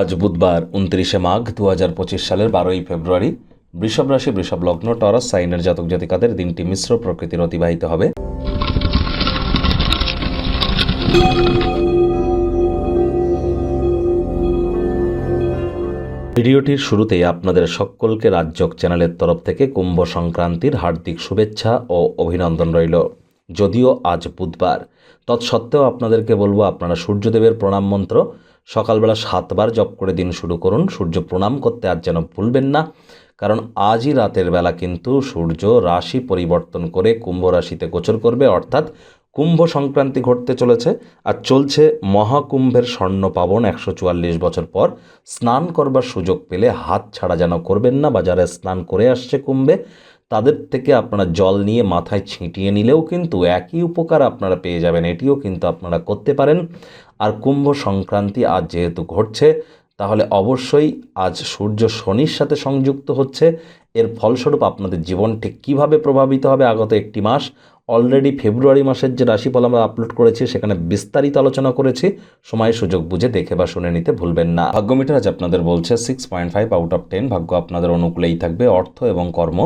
আজ বুধবার উনত্রিশে মাঘ দু হাজার পঁচিশ সালের বারোই ফেব্রুয়ারি। বৃষভ রাশি, বৃষভ লগ্ন, টরাস, সাইনের জাতক জাতিকাদের দিনটি মিশ্র প্রকৃতির অতিবাহিত হবে। ভিডিওটির শুরুতেই আপনাদের সকলকে রাজ্যক চ্যানেলের তরফ থেকে কুম্ভ সংক্রান্তির হার্দিক শুভেচ্ছা ও অভিনন্দন রইল। যদিও আজ বুধবার, তৎসত্ত্বেও আপনাদেরকে বলব আপনারা সূর্যদেবের প্রণাম মন্ত্র সকালবেলা সাতবার জপ করে দিন শুরু করুন। সূর্য প্রণাম করতে আর যেন ভুলবেন না। কারণ আজই রাতের বেলা কিন্তু সূর্য রাশি পরিবর্তন করে কুম্ভ রাশিতে গোচর করবে। অর্থাৎ কুম্ভ সংক্রান্তি ঘটতে চলেছে আর চলছে মহাকুম্ভের স্বর্ণ পাবন একশো চুয়াল্লিশ বছর পর। স্নান করবার সুযোগ পেলে হাত ছাড়া যেন করবেন না। বা যারা স্নান করে আসছে কুম্ভে। তাদের থেকে আপনারা জল নিয়ে মাথায় ছিটিয়ে নিলেও কিন্তু একই উপকার আপনারা পেয়ে যাবেন, এটিও কিন্তু আপনারা করতে পারেন। আর কুম্ভ সংক্রান্তি আজ যেহেতু ঘটছে, তাহলে অবশ্যই আজ সূর্য শনির সাথে সংযুক্ত হচ্ছে। এর ফলস্বরূপ আপনাদের জীবন ঠিক কীভাবে প্রভাবিত হবে আগত একটি মাস? অলরেডি ফেব্রুয়ারি মাসের যে রাশিফল আমরা আপলোড করেছি, সেখানে বিস্তারিত আলোচনা করেছি। সময়, সুযোগ বুঝে দেখে বা শুনে নিতে ভুলবেন না। ভাগ্যমিটার আজ আপনাদের বলছে six point five out of ten ভাগ্য আপনাদের অনুকূলেই থাকবে অর্থ এবং কর্ম।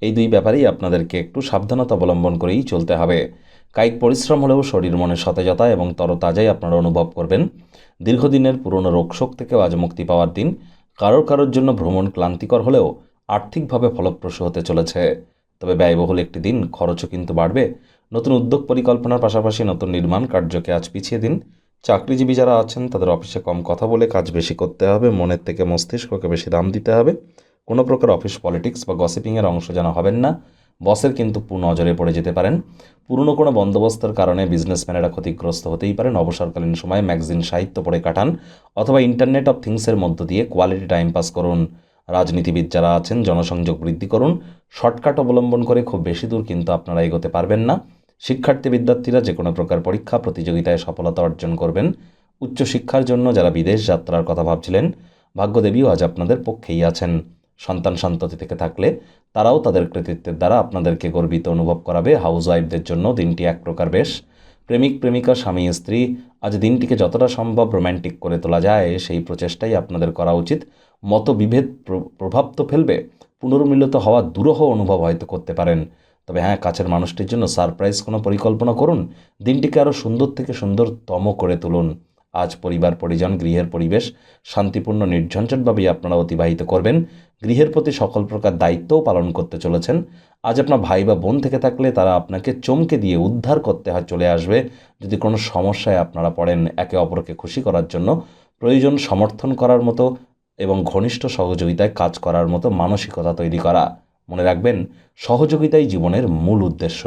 এই দুই ব্যাপারেই আপনাদেরকে একটু সাবধানতা অবলম্বন করেই চলতে হবে। কায়িক পরিশ্রম হলেও শরীর মনে সতেজতা এবং তরতাজাই আপনারা অনুভব করবেন। দীর্ঘদিনের পুরনো রোগশোক থেকেও আজ মুক্তি পাওয়ার দিন। কারোর কারোর জন্য ভ্রমণ ক্লান্তিকর হলেও আর্থিকভাবে ফলপ্রসূ হতে চলেছে। তবে ব্যয়বহুল একটি দিন, খরচও কিন্তু বাড়বে। নতুন উদ্যোগ পরিকল্পনার পাশাপাশি নতুন নির্মাণ কার্যকে আজ পিছিয়ে দিন। চাকরিজীবী যারা আছেন, তাদের অফিসে কম কথা বলে কাজ বেশি করতে হবে। মনের থেকে মস্তিষ্ককে বেশি দাম দিতে হবে। কোনো প্রকার অফিস পলিটিক্স বা গসিপিংয়ের অংশ যেন হবেন না। বসের কিন্তু নজরে পড়ে যেতে পারেন। পুরনো কোনো বন্দোবস্তের কারণে বিজনেসম্যানেরা ক্ষতিগ্রস্ত হতেই পারেন। অবসরকালীন সময়ে ম্যাগজিন সাহিত্য পড়ে কাটান অথবা ইন্টারনেট অফ থিংসের মধ্য দিয়ে কোয়ালিটি টাইম পাস করুন। রাজনীতিবিদ যারা আছেন, জনসংযোগ বৃদ্ধি করুন। শর্টকাট অবলম্বন করে খুব বেশি দূর কিন্তু আপনারা এগোতে পারবেন না। শিক্ষার্থী বিদ্যার্থীরা যে কোনো প্রকার পরীক্ষা, প্রতিযোগিতায় সফলতা অর্জন করবেন। উচ্চশিক্ষার জন্য যারা বিদেশ যাত্রার কথা ভাবছিলেন, ভাগ্যদেবীও আজ আপনাদের পক্ষেই আছেন। সন্তান সন্ততি থেকে থাকলে তারাও তাদের কৃতিত্বের দ্বারা আপনাদেরকে গর্বিত অনুভব করাবে। হাউস ওয়াইফদের জন্য দিনটি এক প্রকার বেশ। প্রেমিক, প্রেমিকা, স্বামী, স্ত্রী, আজ দিনটিকে যতটা সম্ভব রোম্যান্টিক করে তোলা যায়, সেই প্রচেষ্টাই আপনাদের করা উচিত। মতবিভেদ প্র- প্রভাব তো ফেলবে, পুনর্মিলিত হওয়া দুরূহ অনুভব হয়তো করতে পারেন। তবে হ্যাঁ কাছের মানুষটির জন্য সারপ্রাইজ কোনো পরিকল্পনা করুন। দিনটিকে আরও সুন্দর থেকে সুন্দরতম করে তুলুন। আজ পরিবার, পরিজন, গৃহের পরিবেশ শান্তিপূর্ণ নির্ঝঞ্ঝটভাবেই আপনারা অতিবাহিত করবেন। গৃহের প্রতি সকল প্রকার দায়িত্বও পালন করতে চলেছেন। আজ আপনার ভাই বা বোন থেকে থাকলে তারা আপনাকে চমকে দিয়ে উদ্ধার করতে হয়, চলে আসবে। যদি কোনো সমস্যায় আপনারা পড়েন একে অপরকে খুশি করার জন্য, প্রয়োজন সমর্থন করার মতো এবং ঘনিষ্ঠ সহযোগিতায় কাজ করার মতো মানসিকতা তৈরি করা। মনে রাখবেন, সহযোগিতাই জীবনের মূল উদ্দেশ্য।